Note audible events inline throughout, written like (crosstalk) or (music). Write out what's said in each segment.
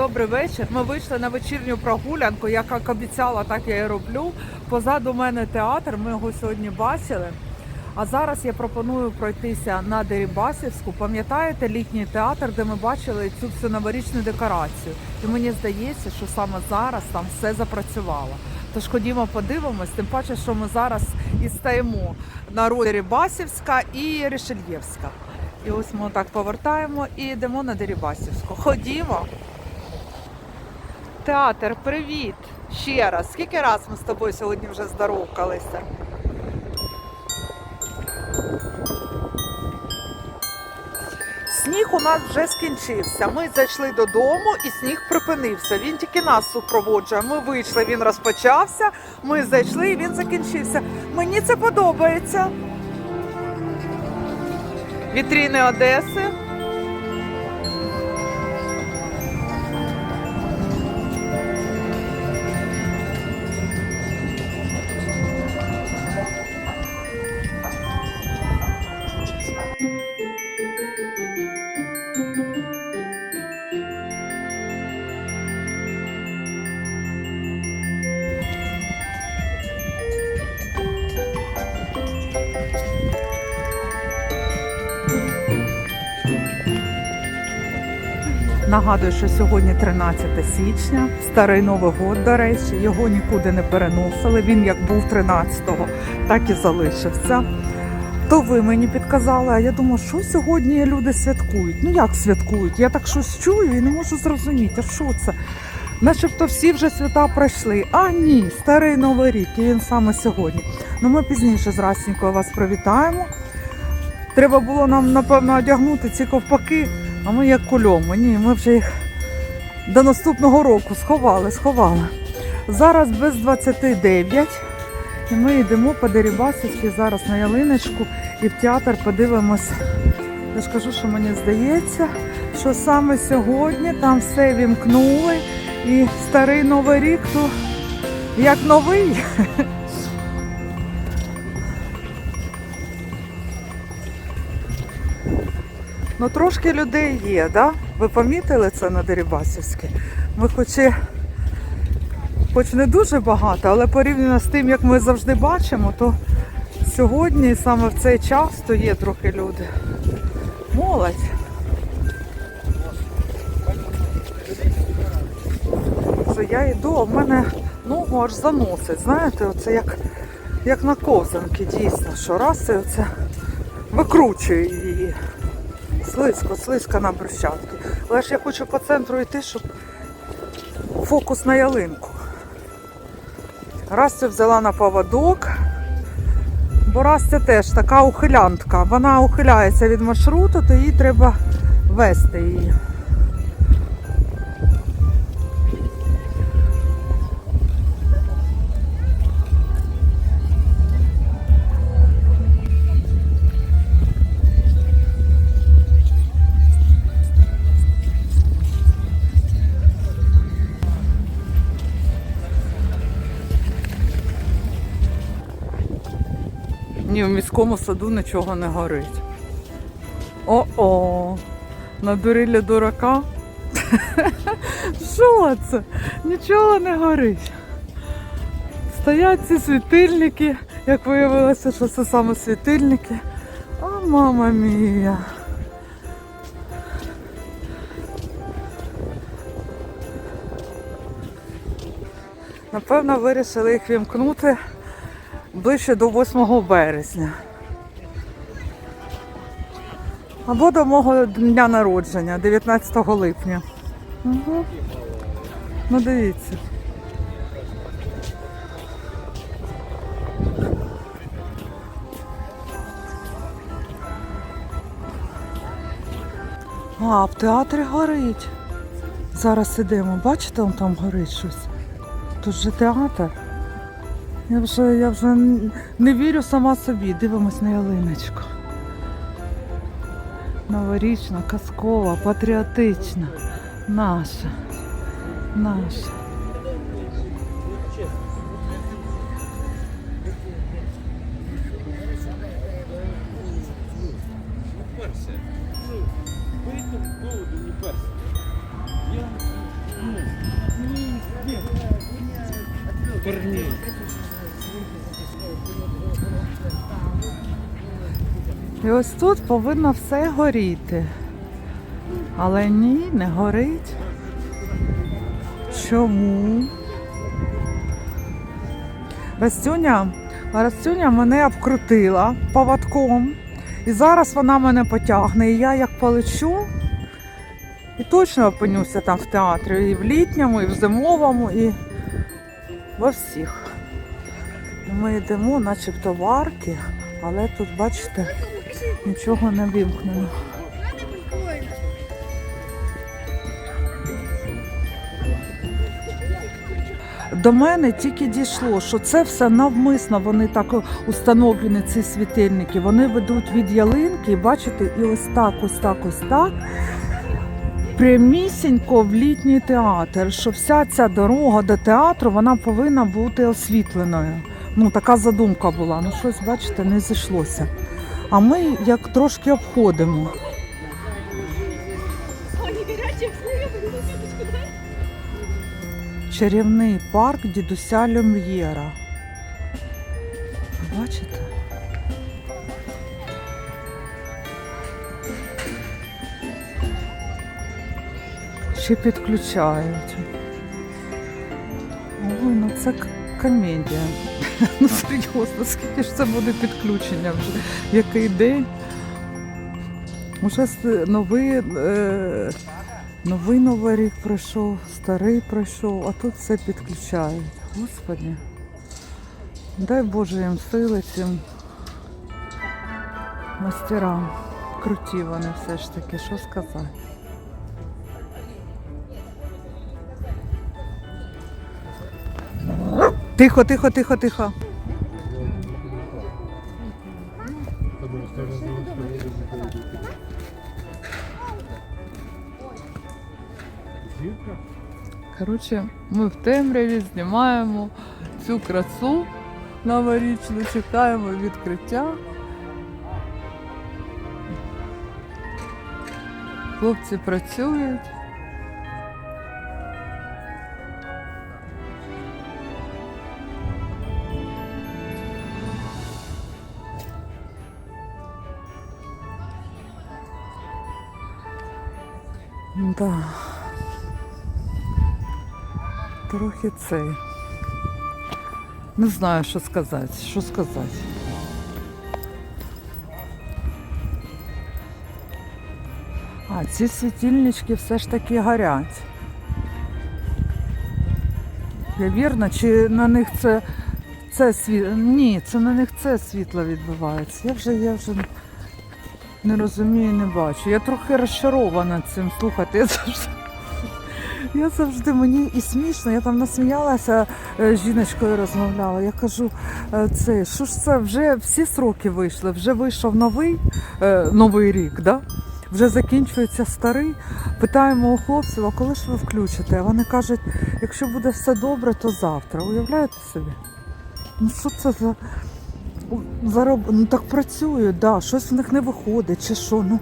Добрий вечір. Ми вийшли на вечірню прогулянку. Я як обіцяла, так я і роблю. Позаду мене театр. Ми його сьогодні бачили. А зараз я пропоную пройтися на Дерибасівську. Пам'ятаєте літній театр, де ми бачили цю всю новорічну декорацію? І мені здається, що саме зараз там все запрацювало. Тож ходімо, подивимось, тим паче, що ми зараз і стаємо на роді Дерибасівська і Рішельєвська. І ось ми так повертаємо і йдемо на Дерибасівську. Ходімо. Театр, привіт! Ще раз. Скільки раз ми з тобою сьогодні вже здоровкалися? Сніг у нас вже скінчився. Ми зайшли додому і сніг припинився. Він тільки нас супроводжує. Ми вийшли, він розпочався. Ми зайшли і він закінчився. Мені це подобається. Вітріни Одеси. Нагадую, що сьогодні 13 січня, старий Новий год, до речі, його нікуди не переносили. Він як був 13-го, так і залишився. То ви мені підказали, а я думаю, що сьогодні люди святкують. Ну як святкують? Я так щось чую і не можу зрозуміти, а що це? Начебто всі вже свята пройшли. А ні, старий новий рік, і він саме сьогодні. Ну ми пізніше з Расінькою вас привітаємо. Треба було нам, напевно, одягнути ці ковпаки, а ми як кульоми. Ні, ми вже їх до наступного року сховали, сховали. Зараз без 29. І ми йдемо по Дерибасівській зараз на ялиночку і в театр подивимось. Я ж кажу, що мені здається, що саме сьогодні там все вімкнули. І старий новий рік то як новий. (laughs) Ну трошки людей є, да? Ви помітили це на Дерибасівській? Ми хоч і хоч не дуже багато, але порівняно з тим, як ми завжди бачимо, то сьогодні саме в цей час то є трохи люди. Молодь. Це я йду, а в мене ногу аж заносить. Знаєте, оце як, як на ковзанки, дійсно, що раз і оце викручує її. Слизько, слизько на брусчатки. Але ж я хочу по центру йти, щоб фокус на ялинку. Растю взяла на поводок, бо Растя теж така ухилянтка. Вона ухиляється від маршруту, то їй треба вести її. Міському саду нічого не горить. О-о! Надурили дурака. (laughs) Що це? Нічого не горить. Стоять ці світильники, як виявилося, що це саме світильники. О, мама мія. Напевно, вирішили їх вімкнути ближче до 8 березня. Або до мого дня народження, 19 липня. Угу. Ну дивіться. А, в театрі горить. Зараз ідемо. Бачите, он там горить щось. Тут же театр. Я вже, я вже не вірю сама собі. Дивимось на ялиночку. Новорічна, казкова, патріотична. Наша. Наша. Корней. І ось тут повинно все горіти. Але ні, не горить. Чому? Растюня, Растюня мене обкрутила поводком. І зараз вона мене потягне. І я як полечу, і точно опинюся там в театрі. І в літньому, і в зимовому, і во всіх. Ми йдемо, начебто в арки, але тут, бачите, нічого не вимкнено. До мене тільки дійшло, що це все навмисно. Вони так установлені, ці світильники. Вони ведуть від ялинки, бачите, і ось так, ось так, ось так. Прямісінько в літній театр, що вся ця дорога до театру вона повинна бути освітленою. Ну, така задумка була. Ну, щось, бачите, не зійшлося. А ми як трошки обходимо. Чарівний парк дідуся Люм'єра. Бачите? Ще підключають. Ой, ну це комедія. (laughs) Ну серйозно, скільки ж це буде підключення вже? Який день? Уже новий, е, новий новий рік пройшов, старий пройшов, а тут все підключають. Господи. Дай Боже їм сили цим мастерам. Круті вони все ж таки, що сказати. Тихо, тихо, тихо, тихо. Коротше, ми в темряві знімаємо цю красу новорічну, чекаємо відкриття. Хлопці працюють. Да. Трохи цей. Не знаю, що сказати. Що сказати. А, ці світильнички все ж таки горять. Я вірна, чи на них це, це світло? Ні, це на них це світло відбувається. Я вже, я вже не розумію, не бачу. Я трохи розчарована цим. Слухайте, я завжди. Я завжди мені і смішно, я там насміялася е, з жіночкою розмовляла. Я кажу, е, це що ж це вже всі сроки вийшли, вже вийшов новий е, новий рік, да? вже закінчується старий. Питаємо у хлопців, а коли ж ви включите? А вони кажуть, якщо буде все добре, то завтра. Уявляєте собі? Ну що це за зароб... Ну так працюють, да, щось в них не виходить, чи що. Ну,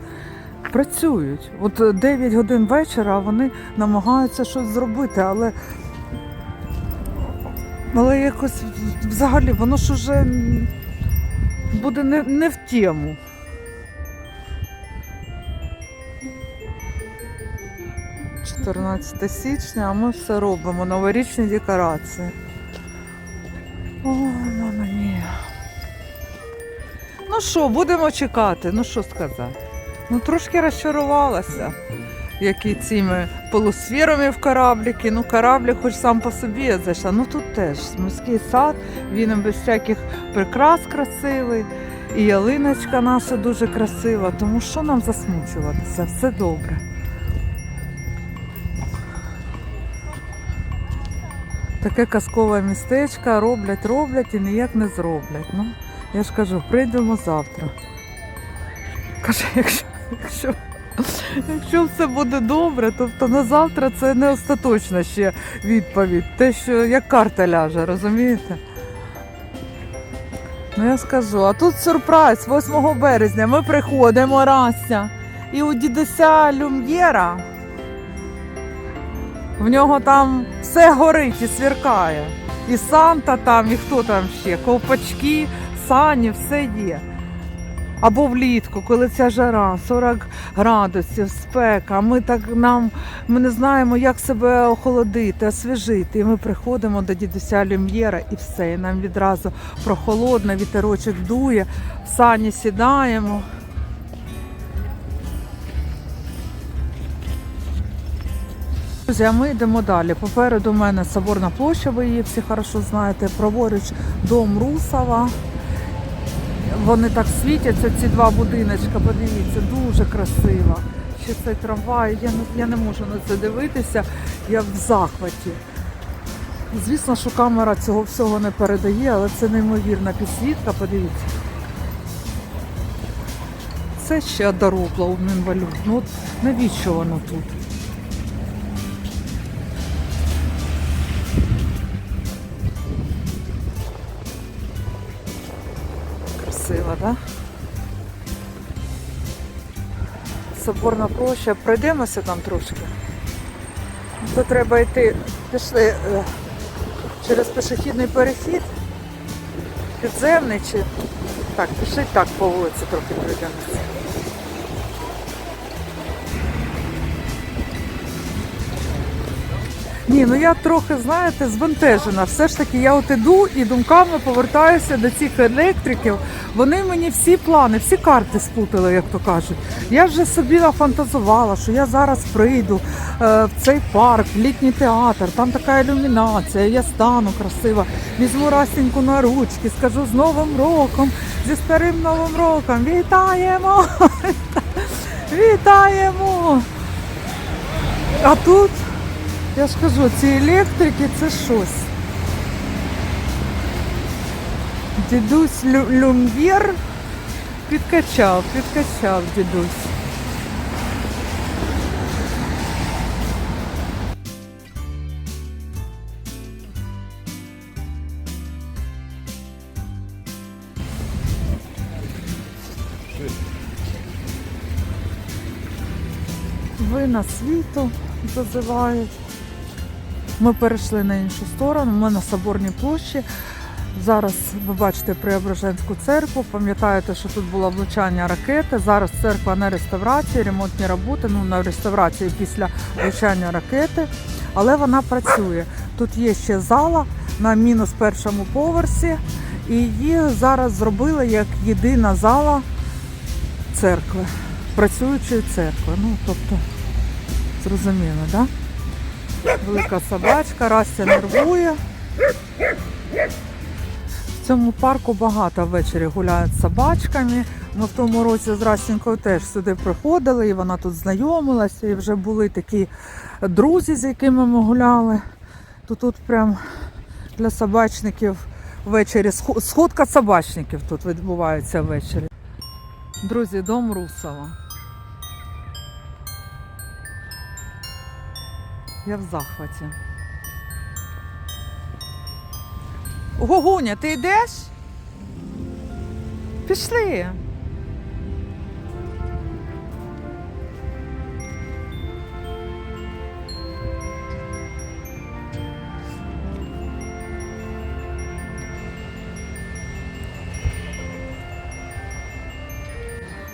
працюють. От е, 9 годин вечора вони намагаються щось зробити, але. Але якось взагалі воно ж уже буде не, не в тему. – 14 січня, а ми все робимо. Новорічні декорації. О, мама мія. Ну що, будемо чекати, ну що сказати. Ну трошки розчарувалася, які цими полусферами в корабліки. Ну, кораблик хоч сам по собі зайшла. Ну тут теж морський сад, він без всяких прикрас красивий. І ялиночка наша дуже красива. Тому що нам засмучуватися? Все добре. Таке казкове містечко роблять, роблять і ніяк не зроблять. Ну, я ж кажу, прийдемо завтра. Каже, якщо, якщо, якщо все буде добре, тобто на завтра це не остаточна ще відповідь. Те, що як карта ляже, розумієте? Ну я скажу, а тут сюрприз 8 березня. Ми приходимо Рася. І у дідуся Люм'єра В нього там все горить і сверкає. І Санта там, і хто там ще, ковпачки, сані, все є. Або влітку, коли ця жара, 40 градусів, спека. Ми так нам ми не знаємо, як себе охолодити, освіжити. І ми приходимо до дідуся Люм'єра і все. І нам відразу прохолодно, вітерочок дує, в сані сідаємо. Друзі, а ми йдемо далі. Попереду мене Соборна площа, ви її всі хорошо знаєте. Праворуч дом Русова. Вони так світяться, ці два будиночка, подивіться, дуже красиво. Ще цей трамвай, я не, я не можу на це дивитися, я в захваті. Звісно, що камера цього всього не передає, але це неймовірна підсвітка, подивіться. Це ще дорогла у Мінвалют. Ну навіщо воно тут? Да? Соборна площа. Пройдемося там трошки. То треба йти, пішли е, через пішохідний перехід. Підземний чи. Так, пішли так по вулиці трохи пройдемося. Ні, ну я трохи, знаєте, збентежена. Все ж таки, я от іду і думками повертаюся до цих електриків. Вони мені всі плани, всі карти спутали, як то кажуть. Я вже собі нафантазувала, що я зараз прийду е, в цей парк, в літній театр, там така ілюмінація, я стану красиво, візьму Растіньку на ручки, скажу з Новим роком, зі старим Новим роком. Вітаємо! (laughs) Вітаємо! А тут. Я ж кажу, ці електрики це щось. Дідусь Лю- Люм'єр підкачав, підкачав дідусь. Вина світу зазивають. Ми перейшли на іншу сторону, ми на Соборній площі. Зараз ви бачите Преображенську церкву. Пам'ятаєте, що тут було влучання ракети. Зараз церква на реставрації, ремонтні роботи, ну на реставрації після влучання ракети, але вона працює. Тут є ще зала на мінус першому поверсі, і її зараз зробили як єдина зала церкви, працюючої церкви. Ну, тобто, зрозуміло, так? Да? Велика собачка, Растя нервує. В цьому парку багато ввечері гуляють собачками. Ми в тому році з Растінькою теж сюди приходили, і вона тут знайомилася, і вже були такі друзі, з якими ми гуляли. То тут прям для собачників ввечері сходка собачників тут відбувається ввечері. Друзі, дом Русова. Я в захваті. Гогуня, ти йдеш? Пішли.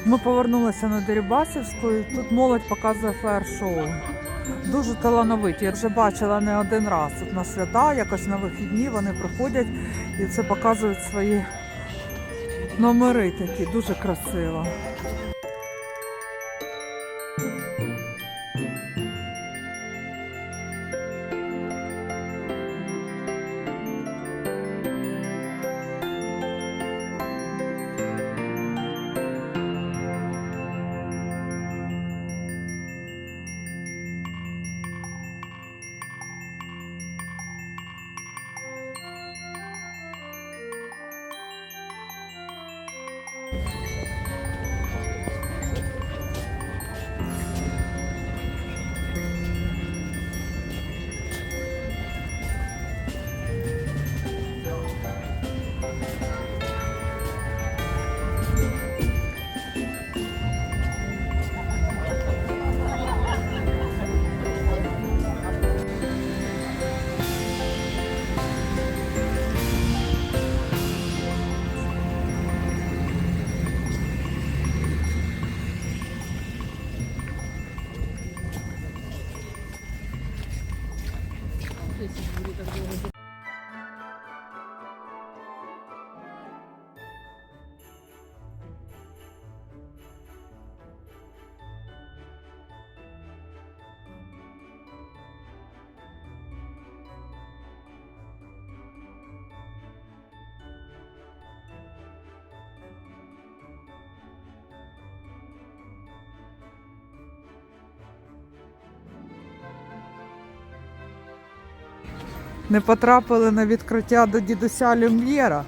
Ми повернулися на Дерибасівську і тут молодь показує фаєр-шоу. Дуже талановиті. Я вже бачила не один раз. Тут на свята, якось на вихідні вони приходять і це показують свої номери такі, дуже красиво. Не потрапили на відкриття до дідуся Люм'єра.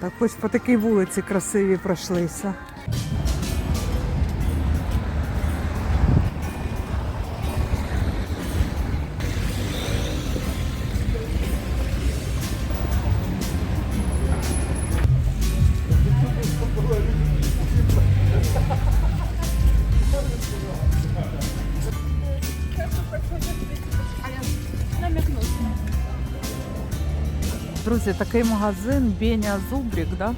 Так хоч по такій вулиці красиві пройшлися. Друзі, такий магазин Беня Зубрік, да?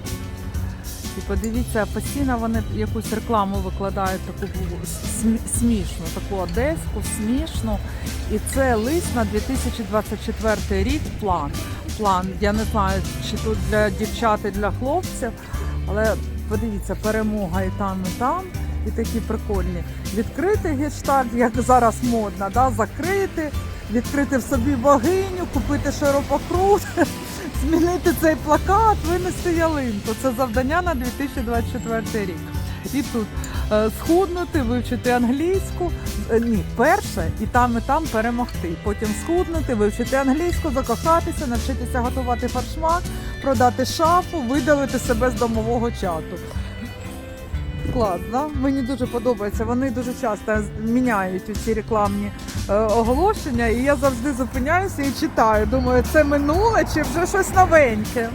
І подивіться, постійно вони якусь рекламу викладають таку смішну, таку одеську, смішну. І це лист на 2024 рік план. План. Я не знаю, чи тут для дівчат і для хлопців, але подивіться, перемога і там, і там. І такі прикольні. Відкрити гештальт, як зараз модно, да? закрити, відкрити в собі богиню, купити широпокрут, (laughs) змінити цей плакат, винести ялинку. Це завдання на 2024 рік. І тут е, схуднути, вивчити англійську. Е, ні, перше і там, і там перемогти. Потім схуднути, вивчити англійську, закохатися, навчитися готувати фаршмак, продати шафу, видалити себе з домового чату. Клас? Мені дуже подобається. Вони дуже часто міняють ці рекламні е, оголошення, і я завжди зупиняюся і читаю. Думаю, це минуле чи вже щось новеньке.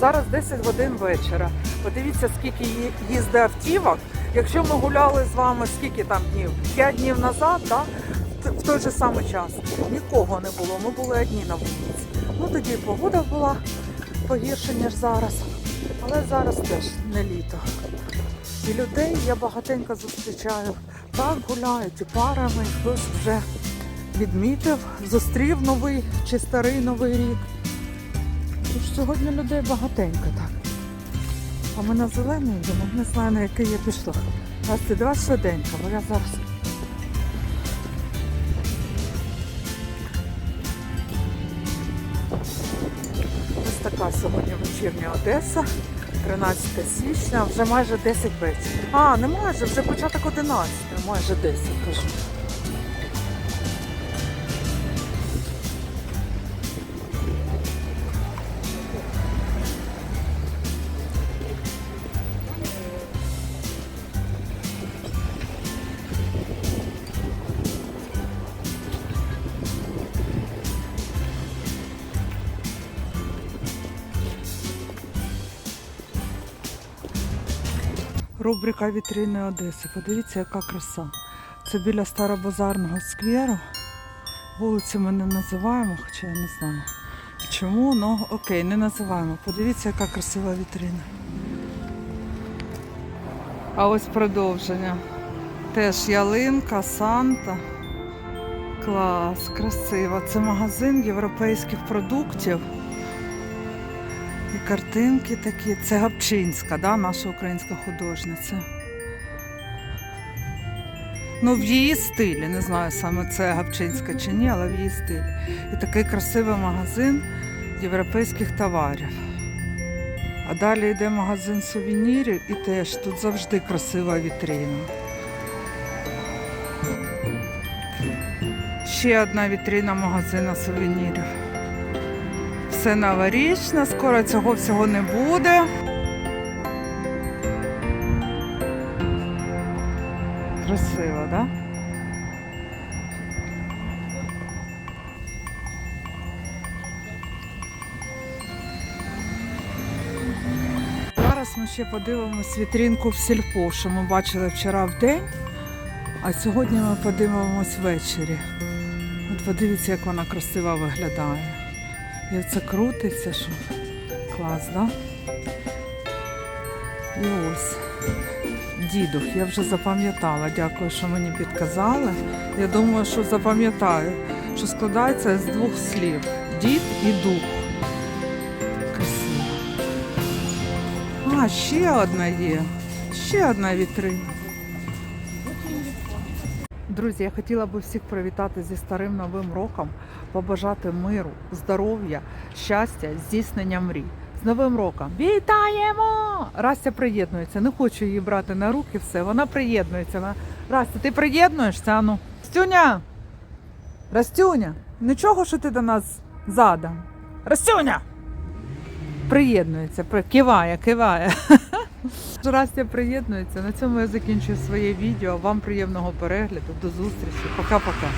Зараз 10 годин вечора. Подивіться, скільки їздить автівок. Якщо ми гуляли з вами скільки там днів? 5 днів назад, да? в той же самий час. Нікого не було. Ми були одні на вулиці. Ну тоді погода була погірше, ніж зараз. Але зараз теж не літо. І людей я багатенько зустрічаю. Так гуляють і парами, хтось вже відмітив, зустрів новий чи старий новий рік. Тож сьогодні людей багатенько так. А ми на зелений йдемо, не знаю на який я пішла. Давай швиденько, бо я зараз. Така сьогодні вечірня Одеса, 13 січня, вже майже 10 вечора. А, не майже, вже початок 11, майже 10 кажу. Рубрика Вітрини Одеси. Подивіться, яка краса. Це біля Старобазарного скверу. Вулицю ми не називаємо, хоча я не знаю. Чому? Ну окей, не називаємо. Подивіться, яка красива вітрина. А ось продовження. Теж ялинка, Санта. Клас, красиво. Це магазин європейських продуктів. І картинки такі. Це Гапчинська, да, наша українська художниця. Ну, в її стилі, не знаю саме це Гапчинська чи ні, але в її стилі. І такий красивий магазин європейських товарів. А далі йде магазин сувенірів і теж тут завжди красива вітрина. Ще одна вітрина магазину сувенірів. Все новорічне, скоро цього всього не буде. Красиво, так? Да? Зараз ми ще подивимось вітринку в сільпо, що ми бачили вчора в день, а сьогодні ми подивимось ввечері. От подивіться, як вона красиво виглядає. І це крутиться, що клас, да? І ось дідух, я вже запам'ятала. Дякую, що мені підказали. Я думаю, що запам'ятаю, що складається з двох слів: дід і дух. Красиво. А, ще одна є. Ще одна вітрина. Друзі, я хотіла би всіх привітати зі старим новим роком, побажати миру, здоров'я, щастя, здійснення мрій. З Новим роком! Вітаємо! Растя приєднується. Не хочу її брати на руки, все. Вона приєднується. Растя, ти приєднуєшся? Ану. Растюня! Растюня! Нічого, що ти до нас задом. Растюня! Приєднується, при- киває, киває. (laughs) Растя приєднується. На цьому я закінчую своє відео. Вам приємного перегляду. До зустрічі. Пока-пока.